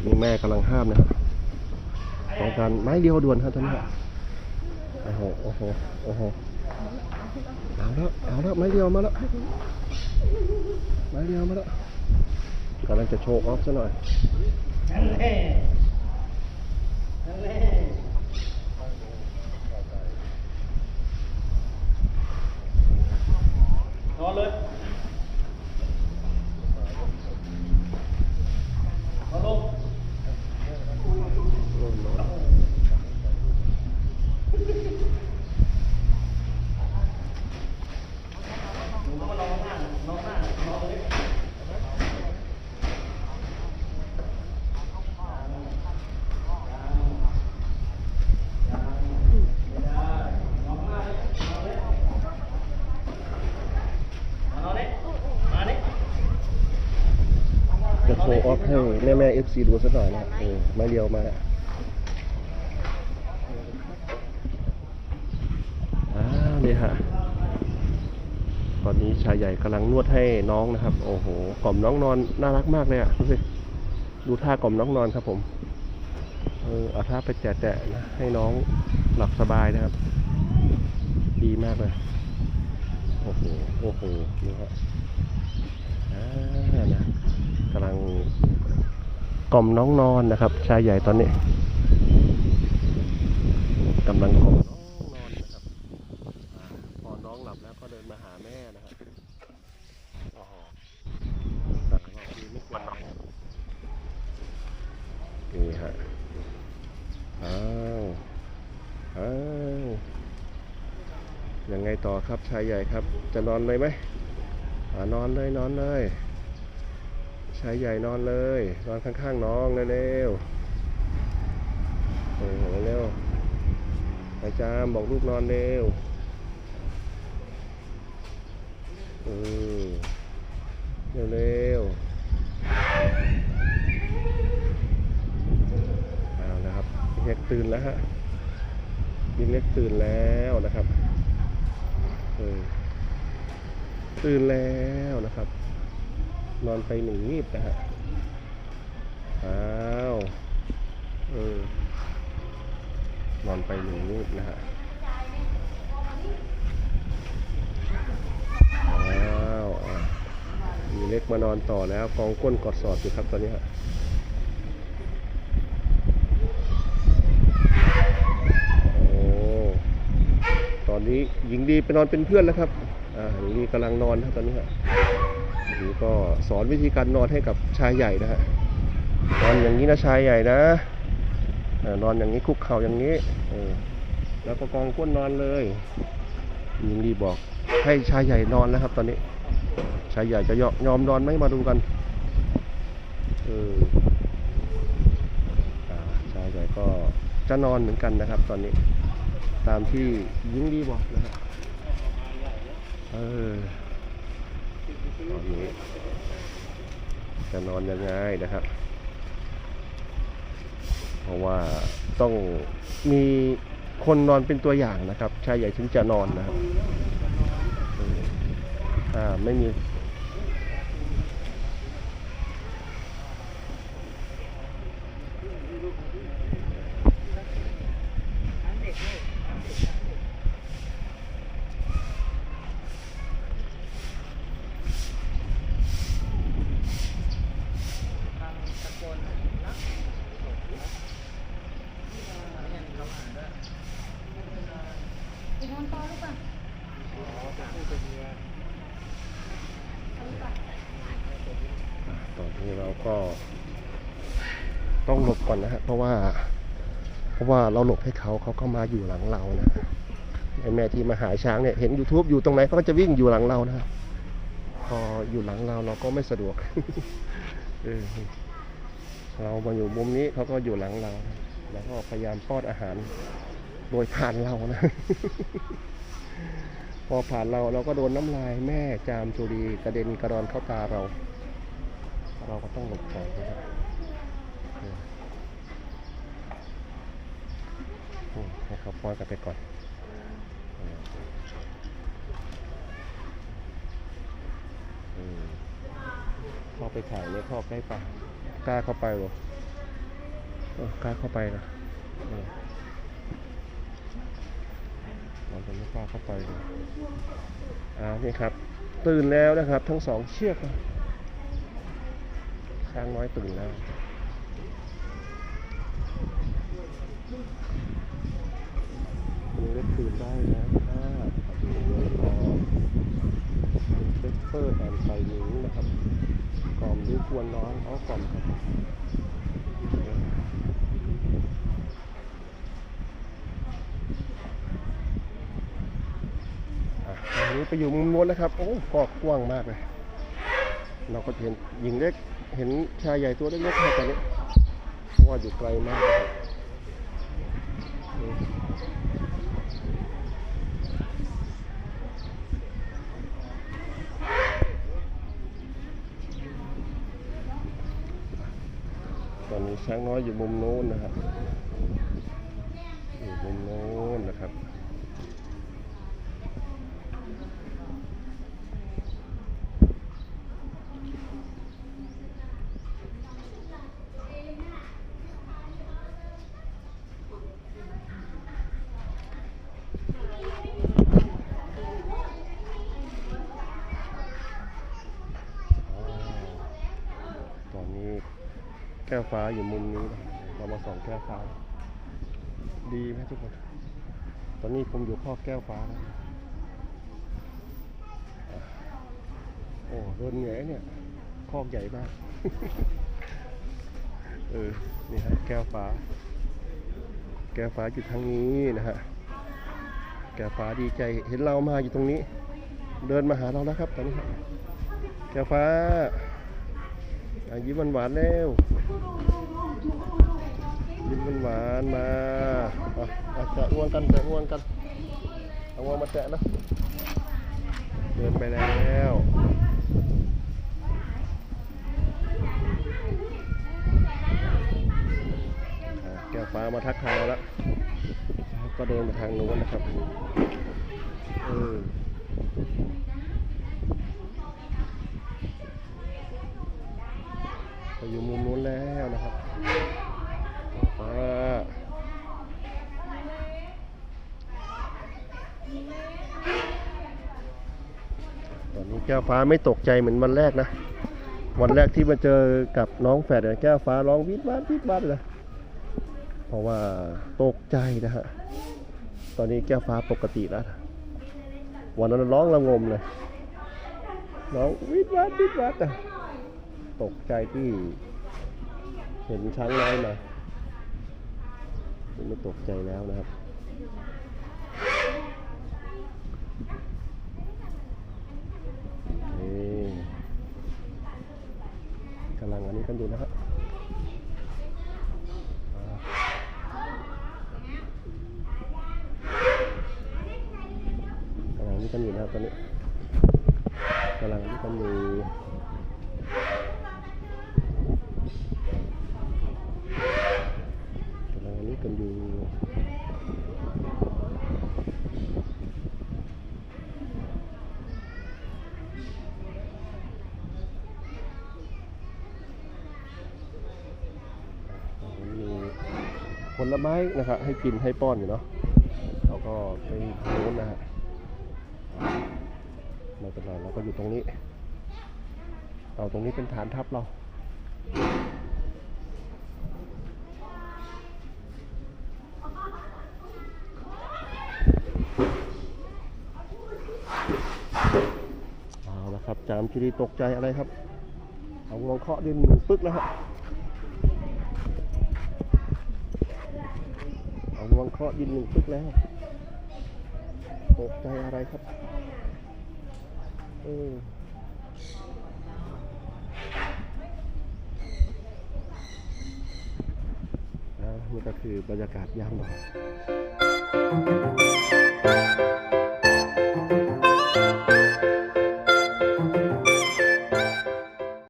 อนนี้แม่กำลังห้ามนะครับต้องการไม้เดียวด่วนครับตอนนี้โอ้โหโอ้โหโอ้โหเอาแล้วเอาแล้วไม้เดียวมาแล้วไม้เดียวมาแล้วกำลังจะโชว์ออฟซะหน่อยนั่นแหละนั่นแหละนอนเลยนอนลง หนูก็ลองนั่งนอนนั่งนอนเลยนอนเลยมาดิ จะโชว์ออฟ ให้แม่แม่เอฟซีดูสักหน่อยนะเออม้เดียวมาแล้วอ้าวนี่ฮะตอนนี้ชายใหญ่กำลังนวดให้น้องนะครับ โอ้โหกล่อมน้องนอนน่ารักมากเลยอะดูสิดูท่ากล่อมน้องนอนครับผมเออเอาท่าไปแตะๆนะให้น้องหลับสบายนะครับ ดีมากเลยโอ้โหโอ้โหนี่ฮะอ่านะ กล่อมน้องนอนนะครับ ชายใหญ่ตอนนี้กำลังกล่อมน้องนอนนะครับพอน้องหลับแล้วก็เดินมาหาแม่นะครับโอ้โหแต่รอบนี้ไม่กลัวนะครับนี่ฮะอ้าวอ้าวยังไงต่อครับชายใหญ่ครับ จะนอนเลยไหมอนอนเลยนอนเลย ชายใหญ่นอนเลย นอนข้างๆน้องเร็วๆโอ้โหเร็วไปจามบอกลูกนอนเร็วเออเร็วๆเอาละครับเล็กตื่นแล้วฮะพี่เล็กตื่นแล้วนะครับเออตื่นแล้วนะครับ นอนไปหนึ่งงีบนะฮะอ้าวเออนอนไปหนึ่งงีบนะฮะอ้าวมีเล็กมานอนต่อแล้วกองก้นกอดสอดอยู่ครับตอนนี้ฮะโอ้ตอนนี้หญิงดีไปนอนเป็นเพื่อนแล้วครับ อ่าหญิงดีกำลังนอนครับตอนนี้ฮะ นี่ก็สอนวิธีการนอนให้กับชายใหญ่นะฮะนอนอย่างนี้นะชายใหญ่นะนอนอย่างนี้คุกเข่าอย่างนี้แล้วก็กองก้นนอนเลยยิงดีบอกให้ชายใหญ่นอนแล้วครับ ตอนนี้ ชายใหญ่จะยอมยอมนอนไหมมาดูกันเออชายใหญ่ก็จะนอนเหมือนกันนะครับ ตอนนี้ ตามที่ยิงดีบอกนะฮะเออ ตอนนี้จะนอนยังไงนะครับ เพราะว่าต้องมีคนนอนเป็นตัวอย่างนะครับชายใหญ่ถึงจะนอนนะครับ อ่าไม่มี ไปนอนต่อหรือเปล่า ตอ นนี้เราก็ ต้องหลบก่อนนะฮะเพราะว่า เพราะว่าเราหลบให้เขาเขาก็มาอยู่หลังเรานะไอแม่ที่มาหาช้างเนี่ยเห็น YouTube อยู่ตรงไหนเขาก็จะวิ่งอยู่หลังเรานะพออยู่หลังเราเราก็ไม่สะดวกเรามาอยู่มุมนี้เขาก็อยู่หลังเราแล้วก็พยายามป้อนอาหารโดยผ่านเรานะ พอผ่านเราเราก็โดนน้ำลายแม่จามจุรีกระเด็นกระดอนเข้าตาเรา เราก็ต้องหลบก่อนนะครับให้เขาป้อนกันไปก่อนเอออืมพ่อไปถ่ายเนี่ยพ่อใกล้ปะกล้าเข้าไปเหรอกล้าเข้าไปนะเออเราจะไม่กล้าเข้าไปเลยอ่านี่ครับ ตื่นแล้วนะครับ ทั้งสองเชือกนะ ช้างน้อยตื่นแล้วมีเล็กตื่นได้แล้วครับเรือรอเป็นเปปเปอร์แอนไซนิงนะครับ กล่อมด้วยควรนอนเอากล่อมครับอะตอนนี้ไปอยู่มุมโน้นนะครับ โอ้กอกกว้างมากเลย เราก็เห็นหญิงเล็ก เห็นชายใหญ่ตัวเล็กๆแค่ตอนนี้เพราะว่าอยู่ไกลมากครับตอนนี้ช้างน้อยอยู่มุมโน้นนะครับ อยู่มุมโน้นนะครับ ตอนนี้ แก้วฟ้าอยู่มุมนี้นะเรามาส่องแก้วฟ้า ดีไหมทุกคน ตอนนี้ผมอยู่ข้อแก้วฟ้าแล้วนะอะโอ้เดินเหนื่อยเนี่ยคอกใหญ่มาก เออ นี่ฮะแก้วฟ้า แก้วฟ้าอยู่ทางนี้นะฮะ แก้วฟ้าดีใจเห็นเรามาอยู่ตรงนี้ เดินมาหาเราแล้วครับตอนนี้ครับแก้วฟ้า อะยิ้มหวานๆเร็วยิ้มหวานๆมาอะอะแตะงวงกันแตะงวงกันเอางวงมาแตะนะเดินไปแล้วแก้วฟ้ามาทักทายเราแล้ว ก็เดินไปทางโน้นนะครับ เออ ไป อยู่มุมนู้นแล้วนะครับฟ้าตอนนี้แก้วฟ้าไม่ตกใจเหมือนวันแรกนะ วันแรกที่มาเจอกับน้องแฝดเนี่ยแก้วฟ้าร้องวิดวัดวิดวัดเลยเพราะว่าตกใจนะฮะ ตอนนี้แก้วฟ้าปกติแล้ว วันนั้นร้องระงมเลย ร้องวิดวัดวิดวัดอะ ตกใจที่เห็นช้างน้อยมาไม่ตกใจแล้วนะครับกำลังอันนี้กันอยู่นะครับกำลังอันนี้กันอยู่นะครับตอนนี้กำลังอันนี้กันอยู่ กำลังอันนี้กันอยู่มีผ ลไม้นะครับให้กินให้ป้อนอยู่เนาะเราก็ไปโน้นนะฮะไม่เป็นไรเราก็อยู่ตรงนี้เอาตรงนี้เป็นฐานทัพเราเอาละครับจามจุรีตกใจอะไรครับเอางวงเคาะดินหนึ่งปึ๊กแล้วฮะเวังเคราะห์ดินหนึ่งปึ๊กแล้วตกใจอะไรครับเอออ่านี่ก็คือบรรยากาศยามบ่าย